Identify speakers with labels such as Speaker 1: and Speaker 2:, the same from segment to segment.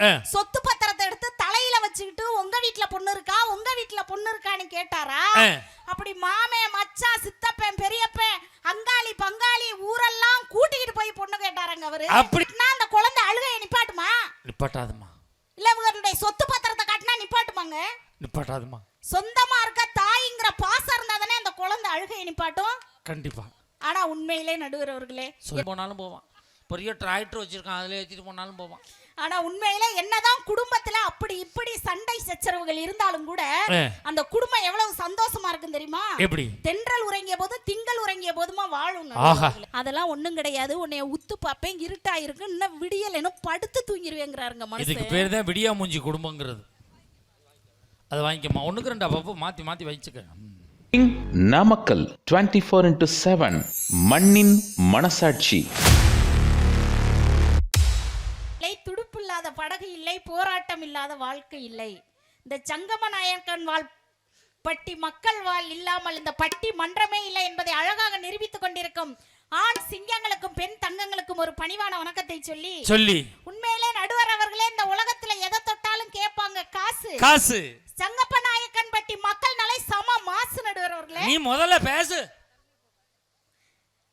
Speaker 1: ஆ.
Speaker 2: சொத்து பத்திரத்தை எடுத்து தலையில வச்சுக்கிட்டு உங்க வீட்ல பொண்ணு இருக்கா? உங்க வீட்ல பொண்ணு இருக்கான்னு கேட்டாரா. அப்படி மாமே மச்சான் சித்தப்பன் பெரியப்பன் அங்காளி பங்காளி ஊரெல்லாம் கூட்டிக்கிட்டு போய் பொண்ணு கேட்டாருங்க அவரு.
Speaker 1: அப்படி-
Speaker 2: நான் அந்த குழந்தை அழுகையை நிப்பாட்டுமா?
Speaker 1: நிப்பாட்டாதம்மா.
Speaker 2: இல்ல இவர்களுடைய சொத்து பத்திரத்தை காட்டினா நிப்பாட்டுமாங்க?
Speaker 1: நிப்பாட்டாதம்மா.
Speaker 2: சொந்தமா இருக்க தாய்ங்கிற பாசம் இருந்தா தானே அந்த குழந்தை அழுகையை நிப்பாட்டும்?
Speaker 1: கண்டிப்பா.
Speaker 2: ஆனா உண்மையிலே நடுவர் அவர்களே
Speaker 3: சொல்லி போனாலும் போவான். பெரிய டிராக்டர் வச்சிருக்கான் அதில் ஏற்றிட்டு போனாலும் போவான்.
Speaker 2: ஆனா உண்மையிலே என்னதான் குடும்பத்துல அப்படி இப்படி சண்டை சச்சரவுகள் இருந்தாலும் கூட. அந்த குடும்பம் எவ்வளவு சந்தோஷமா இருக்கும் தெரியுமா?
Speaker 1: எப்படி?
Speaker 2: தென்றல் உறங்கிய போது திங்கள் உறங்கிய போதுமா வாழும். அதெல்லாம் ஒண்ணும் கிடையாது. உன்னைய உத்து பாப்பேன் இருட்டா இருக்கு இன்னும் விடியல் என்ன படுத்து தூங்கிருவேங்கிறாருங்க
Speaker 1: இதுக்கு
Speaker 2: மனசு
Speaker 1: பேர் தான் விடியா மூஞ்சி குடும்பங்கிறது. அதை வாங்கிக்கம்மா. ஒண்ணுக்கு ரெண்டு அப்பப்போ மாத்தி மாத்தி வச்சுக்க.
Speaker 4: Namakkal twenty four into seven மண்ணின் மனசாட்சி.
Speaker 2: படகு இல்லை போராட்டம் இல்லாத வாழ்க்கை இல்லை. இந்த சங்கம நாயக்கன் வாழ் பட்டி மக்கள் வாழ் இல்லாமல் இந்த பட்டி மன்றமே இல்லை என்பதை அழகாக நிரூபித்துக் கொண்டிருக்கும் ஆண் சிங்கங்களுக்கும் பெண் தங்கங்களுக்கும் ஒரு பணிவான வணக்கத்தை சொல்லி
Speaker 1: சொல்லி.
Speaker 2: உண்மையிலே நடுவர் அவர்களே இந்த உலகத்துல எதை தொட்டாலும் கேட்பாங்க காசு.
Speaker 1: காசு.
Speaker 2: சங்கப்ப நாயக்கன் பட்டி மக்கள் நலை சம மாசு நடுவர் அவர்களே.
Speaker 1: நீ முதல்ல பேசு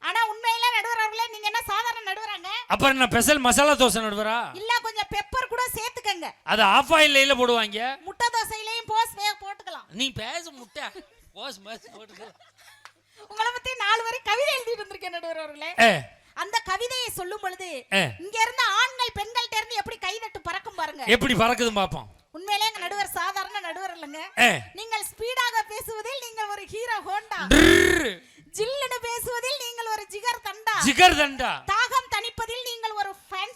Speaker 2: ஆனா உண்மையிலே நடுவர் அவர்களே நீங்க என்ன சாதாரண நடுவராங்க
Speaker 1: அப்புறம் என்ன ஸ்பெஷல் மசாலா தோசை நடுவரா?
Speaker 2: இல்ல கொஞ்சம் பெப்பர் கூட சேர்த்துக்கங்க.
Speaker 1: அது ஆஃப் ஆயில்ல போடுவாங்க?
Speaker 2: முட்டை தோசையிலையும் போஸ் வேக போட்டுக்கலாம்.
Speaker 3: நீ பேச முட்டை. போஸ் மேஸ் போட்டுக்கலாம்
Speaker 2: உங்களை பத்தி நாலு வரை கவிதை எழுதிட்டு வந்திருக்கேன் நடுவர் அவர்களே அந்த கவிதையை சொல்லும் பொழுது. இங்க இருந்த ஆண்கள் பெண்கள்ட்ட இருந்து எப்படி கைதட்டு பறக்கும் பாருங்க.
Speaker 1: எப்படி பறக்குதுன்னு பார்ப்போம்.
Speaker 2: உண்மையிலே எங்க நடுவர் சாதாரண நடுவர் இல்லைங்க. நீங்கள் ஸ்பீடாக பேசுவதில் நீங்கள் ஒரு ஹீரோ ஹோண்டா. ஜில்லுன்னு பேசுவதில் நீங்கள் ஒரு ஜிகர் தண்டா.
Speaker 1: ஜிகர் தண்டா
Speaker 2: தாகம் தணிப்பதில் நீங்கள் ஒரு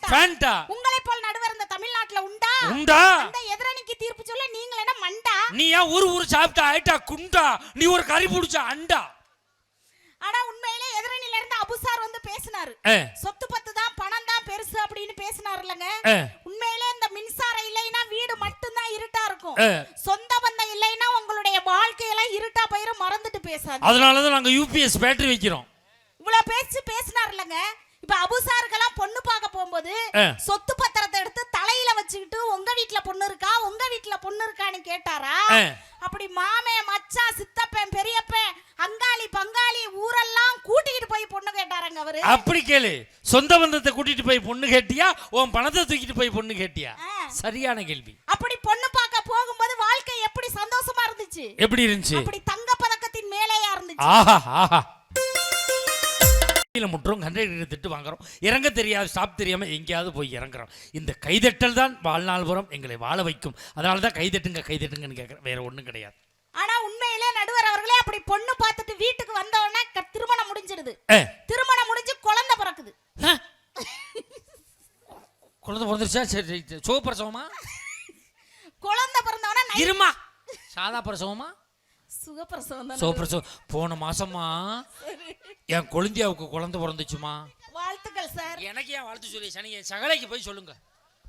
Speaker 2: ஃபேண்டா
Speaker 1: ஃபேண்டா
Speaker 2: உங்களை போல் நடுவர் இந்த தமிழ்நாட்டுல உண்டா?
Speaker 1: உண்டா.
Speaker 2: அந்த எதிரணிக்கு தீர்ப்பு சொல்ல நீங்கள் என்ன மண்டா?
Speaker 1: நீ ஏன் ஊரு ஊரு சாப்பிட்டா ஆயிட்டா குண்டா? நீ ஒரு கறி புடிச்ச அண்டா?
Speaker 2: ஆனா உண்மையிலே எதிரணில இருந்து அபுசார் வந்து பேசினாரு. சொத்து பத்து தான் பணம் தான் பெருசு அப்படின்னு பேசினாரு இல்லங்க உண்மையிலே இந்த மின்சாரம் இல்லைன்னா வீடு மட்டும்தான் இருட்டா இருக்கும். சொந்த பந்தம் இல்லைன்னா உங்களுடைய வாழ்க்கையெல்லாம் இருட்டா போயிரும் மறந்துட்டு பேசாது
Speaker 1: அதனால தான் நாங்க யூபிஎஸ் பேட்டரி வைக்கிறோம்.
Speaker 2: இவ்வளவு பேச்சு பேசினார் இல்லங்க இப்ப அபுசாருக்கெல்லாம் பொண்ணு பார்க்க போகும்போது. சொத்து பத்திரத்தை எடுத்து தலையில வச்சுக்கிட்டு உங்க வீட்ல பொண்ணு இருக்கா? உங்க வீட்ல பொண்ணு இருக்கான்னு கேட்டாரா. அப்படி மாமே மச்சான் சித்தப்பன் பெரியப்பன் அங்காளி பங்காளி ஊரெல்லாம் கூட்டிக்கிட்டு போய் பொண்ணு கேட்டாருங்க அவரு.
Speaker 1: அப்படி கேளு. சொந்த பந்தத்தை கூட்டிட்டு போய் பொண்ணு கேட்டியா? உன் பணத்தை தூக்கிட்டு போய் பொண்ணு கேட்டியா. சரியான கேள்வி.
Speaker 2: அப்படி பொண்ணு பார்க்க போகும்போது வாழ்க்கை எப்படி சந்தோஷமா இருந்துச்சு?
Speaker 1: எப்படி இருந்துச்சு?
Speaker 2: அப்படி தங்க பதக்கத்தின் மேலேயா இருந்துச்சு?
Speaker 1: ஆஹா ஆஹா. கீழே முட்டுறோம் கண்டக்டர் திட்டு வாங்குறோம். இறங்க தெரியாது ஸ்டாப் தெரியாம எங்கேயாவது போய் இறங்குறோம். இந்த கைதட்டல் தான் வாழ்நாள் புறம் எங்களை வாழ வைக்கும். அதனால தான் கைதட்டுங்க கைதட்டுங்கன்னு கேட்குறேன் வேற ஒன்றும் கிடையாது.
Speaker 2: ஆனா உண்மையிலே நடுவர் அவர்களே அப்படி பொண்ணு பார்த்துட்டு வீட்டுக்கு வந்த உடனே க- திருமணம் முடிஞ்சிருது திருமணம் முடிஞ்சு குழந்தை பிறக்குது.
Speaker 1: குழந்தை பிறந்துருச்சா? சரி சோப்பிரசவமா
Speaker 2: குழந்தை பிறந்த உடனே நை-
Speaker 1: இருமா. சாதா பிரசவமா?
Speaker 2: சுகப்பிரசவம் தான்.
Speaker 1: சோப்பிரசவம் போன மாசமா? என் கொழுந்தியாவுக்கு குழந்தை பிறந்துச்சுமா?
Speaker 2: வாழ்த்துக்கள் சார்.
Speaker 1: எனக்கு ஏன் வாழ்த்து சொல்லி சனி என் சகலைக்கு போய் சொல்லுங்க.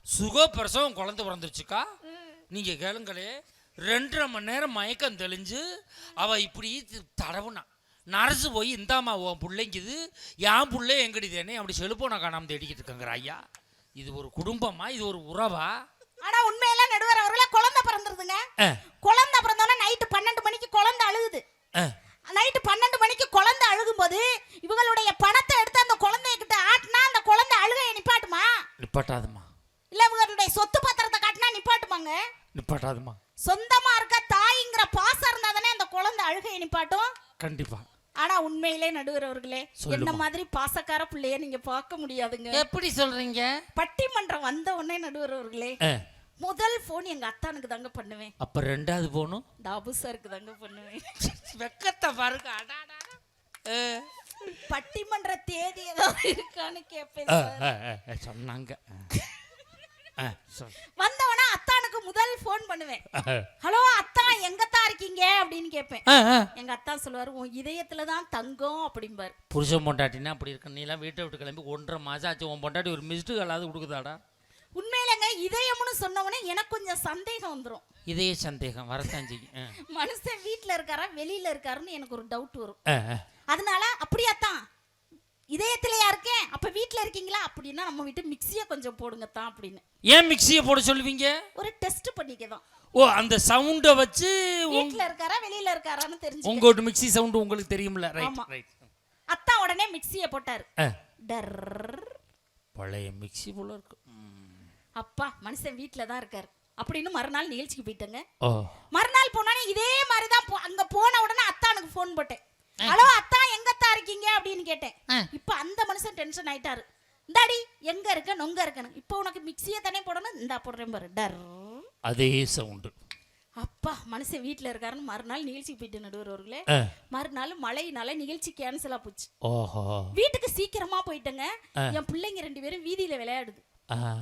Speaker 1: சுகப்பிரசவம் குழந்தை பிறந்துருச்சுக்கா? நீங்க கேளுங்களே ரெண்டரை மணி நேரம் மயக்கம் தெளிஞ்சு அவ இப்படி தடவுனா. நரசு போய் இந்தாம்மா உன் பிள்ளைங்குது என் பிள்ளை எங்கடி தேனே? அப்படி செலுப்போன காணாம தேடிக்கிட்டு இருக்கங்கிற ஐயா. இது ஒரு குடும்பமா? இது ஒரு உறவா?
Speaker 2: ஆனா உண்மையில நடுவர் அவர்களே குழந்தை பிறந்துருதுங்க. குழந்தை பிறந்த உடனே நைட்டு பன்னெண்டு மணிக்கு குழந்தை அழுகுது
Speaker 1: ஆ.
Speaker 2: நைட்டு பன்னெண்டு மணிக்கு குழந்தை அழுகும்போது இவங்களுடைய பணத்தை எடுத்து அந்த குழந்தைய கிட்ட ஆட்டினா அந்த குழந்தை அழுகையை நிப்பாட்டுமா
Speaker 1: நிப்பாட்டாதுமா
Speaker 2: இல்ல இவங்களுடைய சொத்து பத்திரத்தை காட்டினா நிப்பாட்டுமாங்க?
Speaker 1: நிப்பாட்டாதுமா
Speaker 2: சொந்தமா இருக்க தாய்ங்கிற பாசம் இருந்தா தானே அந்த குழந்தை அழுகையை நிப்பாட்டும்?
Speaker 1: கண்டிப்பா.
Speaker 2: ஆனா உண்மையிலே நடுவர் அவர்களே
Speaker 1: சொல்லுமா.
Speaker 2: என்ன மாதிரி பாசக்கார பிள்ளைய நீங்க பார்க்க முடியாதுங்க.
Speaker 3: எப்படி சொல்றீங்க?
Speaker 2: பட்டிமன்றம் வந்த உடனே நடுவர் அவர்களே முதல் போன் எங்க அத்தானுக்கு தாங்க பண்ணுவேன்.
Speaker 1: அப்ப ரெண்டாவது போகணும்
Speaker 2: இந்த அபுசாருக்கு தாங்க பண்ணுவேன்.
Speaker 1: வெக்கத்தை பாருங்க. அடாடா.
Speaker 2: பட்டிமன்ற தேதி ஏதாவது இருக்கான்னு கேட்பேன்
Speaker 1: சொன்னாங்க.
Speaker 2: வந்தவனா அத்தானுக்கு முதல் ஃபோன் பண்ணுவேன். ஹலோ அத்தா எங்கத்தான் இருக்கீங்க? அப்படின்னு கேட்பேன். எங்க அத்தா சொல்லுவாரு உன் இதயத்துல தான் தங்கம் அப்படிம்பாரு.
Speaker 1: புருஷன் பொண்டாட்டினா அப்படி இருக்கு நீலாம் வீட்டை விட்டு கிளம்பி ஒன்றரை மாசம் ஆச்சு. உன் பொண்டாட்டி ஒரு மிஸ்டு காலாவது கொடுக்குதாடா
Speaker 2: உண்மையிலங்க இதயம்னு சொன்னவொடனே எனக்கு கொஞ்சம் சந்தேகம் வந்துரும்.
Speaker 1: இதே சந்தேகம் வரத்தான் செய்யும்.
Speaker 2: மனுஷன் வீட்ல இருக்காரா வெளியில இருக்காருன்னு எனக்கு ஒரு டவுட் வரும். அதனால அப்படியாத்தான். இதயத்திலயா இருக்கேன் அப்ப வீட்ல இருக்கீங்களா? அப்படின்னா நம்ம வீட்டு மிக்ஸியை கொஞ்சம் போடுங்க தான் அப்படின்னு.
Speaker 1: ஏன் மிக்சியை போட சொல்லுவீங்க?
Speaker 2: ஒரு டெஸ்ட் பண்ணிக்க தான்
Speaker 1: ஓ அந்த சவுண்டை வச்சு
Speaker 2: வீட்ல இருக்காரா வெளியில இருக்காரான்னு தெரிஞ்சு
Speaker 1: உங்களோட மிக்ஸி சவுண்டு உங்களுக்கு தெரியும்ல? ரைட். ரைட்
Speaker 2: அத்தா உடனே மிக்ஸியை போட்டாரு. டர்
Speaker 1: பழைய மிக்ஸி போல இருக்கு.
Speaker 2: அப்பா மனுஷன் வீட்ல தான் இருக்காரு. அப்படின்னு மறுநாள் நிகழ்ச்சிக்கு போயிட்டேங்க. மறுநாள் போனானே இதே மாதிரி தான் போ- அங்க போன உடனே அத்தானுக்கு ஃபோன் போட்டேன். ஹலோ அத்தா எங்கத்தா இருக்கீங்க? அப்படின்னு கேட்டேன். இப்போ அந்த மனுஷன் டென்ஷன் ஆயிட்டாரு. இந்தாடி எங்க இருக்க? நொங்க இருக்கணும் இப்போ உனக்கு மிக்ஸியை தானே போடணும்? இந்தா போடுறேன் பாரு. டர்.
Speaker 1: அதே சவுண்டு.
Speaker 2: அப்பா மனுஷன் வீட்ல இருக்காருன்னு மறுநாள் நிகழ்ச்சிக்கு போயிட்டு நடுவர்களே. மறுநாள் மழையினால நிகழ்ச்சி கேன்சலா போச்சு.
Speaker 1: ஓஹோ.
Speaker 2: வீட்டுக்கு சீக்கிரமா போயிட்டேங்க. என் பிள்ளைங்க ரெண்டு பேரும் வீதியில விளையாடுது.
Speaker 1: ஆ.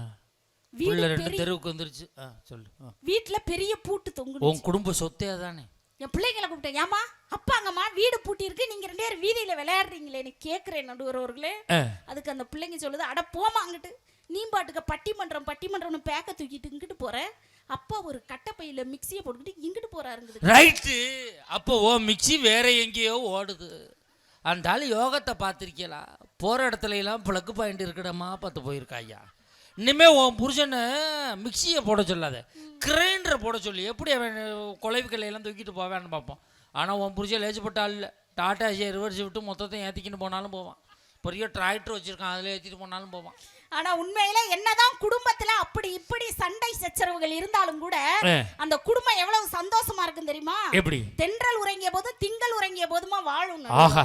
Speaker 2: வீடு
Speaker 1: ரெண்டு
Speaker 2: பெரிய
Speaker 1: தெருவுக்கு வந்துருச்சு. ஆ சொல்லு. ஆ.
Speaker 2: வீட்டுல பெரிய பூட்டு தொங்கு
Speaker 1: உன் குடும்ப சொத்தே அதானே?
Speaker 2: என் பிள்ளைங்களை கூப்பிட்டேன். ஏமா அப்பாங்கம்மா வீடு பூட்டி இருக்கு. நீங்க ரெண்டு பேரும் வீதியில விளையாடுறீங்களேன்னு கேக்குறேன் நடுவர்களே
Speaker 1: ஆ.
Speaker 2: அதுக்கு அந்த பிள்ளைங்க சொல்லுது அட போமா அங்கிட்டு. நீ பாட்டுக்க பட்டிமன்றம் பட்டிமன்றம்னு பேக்க தூக்கிட்டு இங்கிட்டு போற. அப்பா ஒரு கட்டப்பையில மிக்ஸியை போட்டுக்கிட்டு இங்கிட்டு போறாருங்குது.
Speaker 1: ரைட்டு அப்போ ஓ மிக்ஸி வேற எங்கேயோ ஓடுது. அந்த ஆள் யோகத்தை பார்த்துருக்கீங்களா போகிற இடத்துல எல்லாம் ப்ளக்கு பாயிண்ட் இருக்கடமா பார்த்து போயிருக்கா ஐயா? இனிமே உன் புருஷனை மிக்சியை போட சொல்லாத. கிரைண்டரை போட சொல்லி. எப்படி அவன் குலைவுக்களை எல்லாம் தூக்கிட்டு போவான்னு பார்ப்போம் ஆனால் உன் புருஷன் லேச்சுப்பட்ட ஆள் இல்லை. டாட்டா ஏசியை ரிவர்ஸ் விட்டு மொத்தத்தையும் ஏற்றிக்கிட்டு போனாலும் போவான். பெரிய டிராக்டர் வச்சுருக்கான் அதில் ஏற்றிட்டு போனாலும் போவான்.
Speaker 2: ஆனா உண்மையில என்னதான் குடும்பத்துல அப்படி இப்படி சண்டை சச்சரவுகள் இருந்தாலும் கூட. அந்த குடும்பம் எவ்வளவு சந்தோஷமா இருக்கும் தெரியுமா?
Speaker 1: எப்படி?
Speaker 2: தென்றல் உறங்கிய போது திங்கள் உறங்கிய போதுமா வாழும்
Speaker 1: ஆஹா.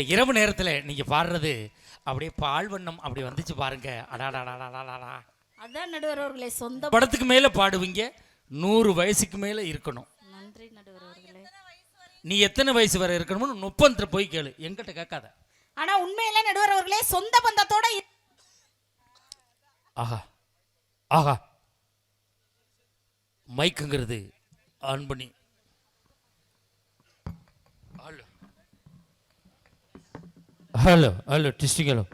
Speaker 1: இந்த இரவு நேரத்தில் நீங்க பாடுறது அப்படியே பால் வண்ணம் அப்படி வந்துச்சு பாருங்க. அடாடாடாடாடாடா
Speaker 2: அதான் நடுவர்களே சொந்த
Speaker 1: படத்துக்கு மேல பாடுவீங்க நூறு வயசுக்கு மேல இருக்கணும்.
Speaker 2: நன்றி நடுவர்களே
Speaker 1: நீ எத்தனை வயசு வரை இருக்கணும்னு முப்பந்திர போய் கேளு எங்கிட்ட கேட்காத.
Speaker 2: ஆனா உண்மையில நடுவர்களே சொந்த பந்தத்தோட
Speaker 1: ஆஹா ஆஹா. மைக்குங்கிறது ஆன் பண்ணி hello hello testing hello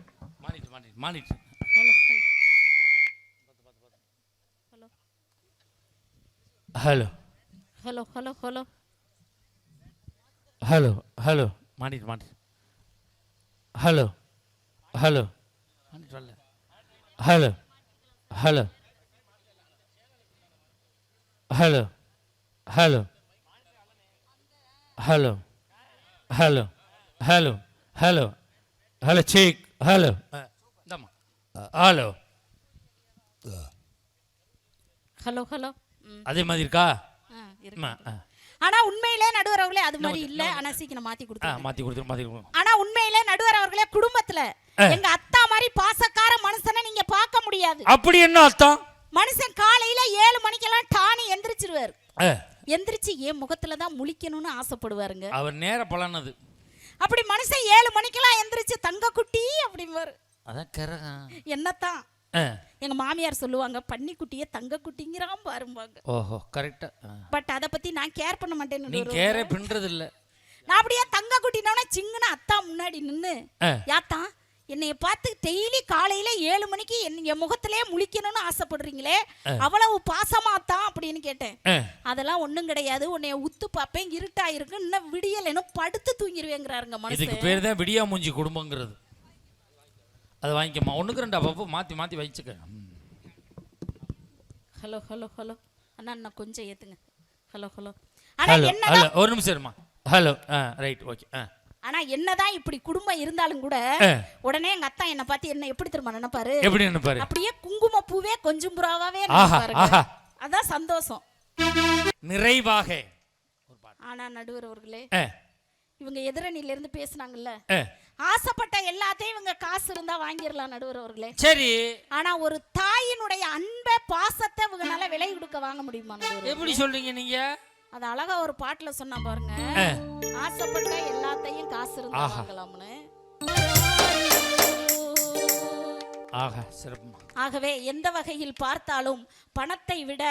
Speaker 2: hello
Speaker 1: hello
Speaker 2: hello hello hello
Speaker 1: hello hello monitor monitor hello hello monitor வரல hello hello hello hello hello hello check hello hello
Speaker 2: hello hello
Speaker 1: அதே மாதிரி இருக்கா?
Speaker 2: ஆனா உண்மையிலே நடுவர் அவர்களே அது மாதிரி இல்ல. ஆனா சீக்கிரம் மாத்தி கொடுத்து
Speaker 1: மாற்றி கொடுத்துரு மாற்றி கொடுத்துரு.
Speaker 2: ஆனா உண்மையிலே நடுவர் அவர்களே குடும்பத்துல எங்க அத்தா மாதிரி பாசக்கார மனுஷனை நீங்க பார்க்க முடியாது.
Speaker 1: அப்படி என்ன அர்த்தம்?
Speaker 2: மனுஷன் காலையில ஏழு மணிக்கெல்லாம் டானி எந்திரிச்சிருவாரு. எந்திரிச்சு என் முகத்துல தான் முழிக்கணும்னு ஆசைப்படுவாருங்க.
Speaker 1: அவர் நேர பலனது
Speaker 2: அப்படி மனுஷன் ஏழு மணிக்கெல்லாம் எந்திரிச்சு தங்க குட்டி அப்படிம்பாரு.
Speaker 1: அதான் கரகம்
Speaker 2: என்னத்தான்? எங்க மாமியார் சொல்லுவாங்க பன்னிக்குட்டிய தங்க குட்டிங்கிறான் பாரும்பாங்க.
Speaker 1: ஓஹோ கரெக்டாக
Speaker 2: பட் அதை பத்தி நான் கேர் பண்ண மாட்டேன்
Speaker 1: நீ
Speaker 2: நடுவர்களே.
Speaker 1: கேரே பின்றது இல்ல
Speaker 2: நான் அப்படியே தங்க குட்டினோட சிங்கன அத்தா முன்னாடி நின்னு
Speaker 1: ஆ.
Speaker 2: என்னைய பார்த்து டெய்லி காலையில ஏழு மணிக்கு என் முகத்திலே முழிக்கணும்னு ஆசைப்படுறீங்களே? அவ்வளவு பாசமாத்தான் அப்படின்னு கேட்டேன். அதெல்லாம் ஒண்ணும் கிடையாது. உன்னைய உத்து பார்ப்பேன் இருட்டா இருக்கு இன்னும் விடியல் படுத்து தூங்கிருவேங்கிறாருங்க மனுஷன்
Speaker 1: பேர் தான் விடியா மூஞ்சி குடும்பங்கிறது. அதை வாங்கிக்கம்மா. ஒன்றுக்கு ரெண்டு அப்பப்போ மாற்றி மாற்றி வச்சுக்க.
Speaker 2: Hello hello hello. அண்ணா இன்னும் கொஞ்சம் ஏத்துங்க. Hello hello.
Speaker 1: ஹலோ ஒரு நிமிஷம் ஹலோ ரைட் ஓகே ஆ.
Speaker 2: ஆனா என்னதான் இப்படி குடும்பம் இருந்தாலும் கூட. உடனே எங்க அத்தா என்ன பார்த்து என்ன எப்படி தெரியுமா நினைப்பாரு?
Speaker 1: எப்படி நினைப்பாரு?
Speaker 2: அப்படியே குங்கும பூவே கொஞ்சம் புறாவாவே. அதான் சந்தோஷம்.
Speaker 1: நிறைவாக.
Speaker 2: ஆனா நடுவர் அவர்களே இவங்க எதிரணியில இருந்து பேசுனாங்கல்ல. ஆசைப்பட்ட எல்லாத்தையும் இவங்க காசு இருந்தா வாங்கிடலாம் நடுவர் அவர்களே.
Speaker 1: சரி.
Speaker 2: ஆனா ஒரு தாயினுடைய அன்பை பாசத்தை இவங்கனால விலை கொடுக்க வாங்க முடியுமா
Speaker 1: எப்படி சொல்றீங்க நீங்க?
Speaker 2: அது அழகா ஒரு பாட்டுல சொன்னா பாருங்க. ஆசைப்பட்ட எல்லாத்தையும் காசு இருந்தா. வாங்கலாம்னு. ஆகவே எந்த வகையில் பார்த்தாலும் பணத்தை விட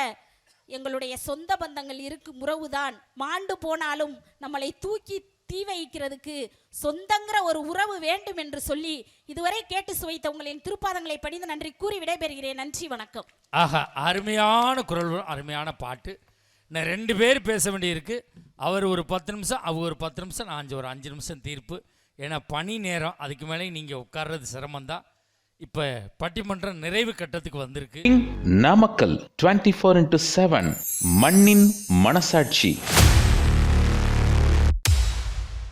Speaker 2: எங்களுடைய சொந்த பந்தங்கள் இருக்கும் உறவுதான். மாண்டு போனாலும் நம்மளை தூக்கி தீ வைக்கிறதுக்கு சொந்தங்கிற ஒரு உறவு வேண்டும் என்று சொல்லி இதுவரை கேட்டு சுவைத்த உங்களின் திருப்பாதங்களை படிந்து நன்றி கூறி விடைபெறுகிறேன். நன்றி வணக்கம்.
Speaker 1: ஆஹா அருமையான குரல் அருமையான பாட்டு. நான் ரெண்டு பேர் பேச வேண்டியிருக்கு. அவர் ஒரு பத்து நிமிஷம் அவர் ஒரு பத்து நிமிஷம் நான் அஞ்சு ஒரு அஞ்சு நிமிஷம் தீர்ப்பு. ஏன்னா பனி நேரம் அதுக்கு மேலே நீங்கள் உட்கார்றது சிரமம்தான். இப்போ பட்டிமன்றம் நிறைவு கட்டத்துக்கு வந்திருக்கு.
Speaker 4: Namakkal twenty four into seven மண்ணின் மனசாட்சி.